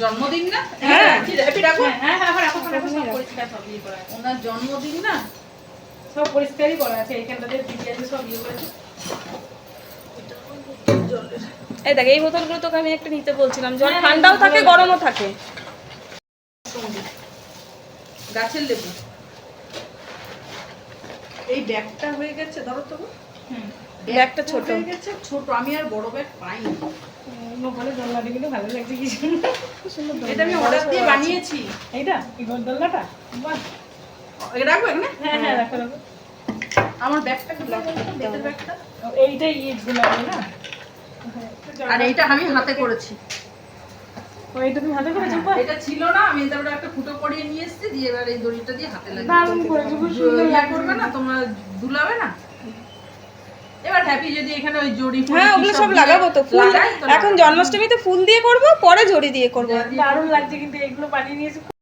জন্মদিন না? হ্যাঁ। হ্যাপি রাখো। হ্যাঁ হ্যাঁ হ্যাঁ রাখো রাখো সব পরিষ্কার সব করা আছে। ওনার জন্মদিন না? সব পরিষ্কারই করা আছে এইখানটাতে সব ইয়ে করেছে। এই দেখ এই বোতলগুলো তোকে আমি একটা নিতে বলছিলাম জল ঠান্ডাও থাকে গরমও থাকে। গাছের লেবু। এই ব্যাগটা হয়ে গেছে ধরো তো। হুম। ব্যাগটা ছোট। হয়ে গেছে ছোট আমি আর বড় ব্যাগ পাইনি। মোবাইলে দোলনাটা কিন্তু ভালো লাগছে কি সুন্দর। এটা আমি অর্ডার দিয়ে বানিয়েছি। এইটা? এই দোলনাটা? বাহ। এটা রাখব এখানে? হ্যাঁ হ্যাঁ রাখো রাখো। আমার ব্যাগটা কি বেতের ব্যাগটা ও, এইটাই ইয়ে গোলাপি না? আর এইটা আমি হাতে করেছি। ও তুমি হাতে করেছ? এটা ছিল না আমি তারপরে একটা ফুটো পরিয়ে নিয়ে এসেছি দিয়ে এবার এই দড়িটা দিয়ে হাতে লাগিয়ে দারুণ করেছ খুব সুন্দর ইয়া করবে না তোমরা দুলাবে না? এবার হ্যাপি যদি এখানে ওই জড়ি হ্যাঁ ওগুলো সব লাগাবো তো ফুল এখন। জন্মাষ্টমীতে ফুল দিয়ে করব পরে জড়ি দিয়ে করব দারুণ লাগছে কিন্তু এগুলো বানিয়ে নিয়েছো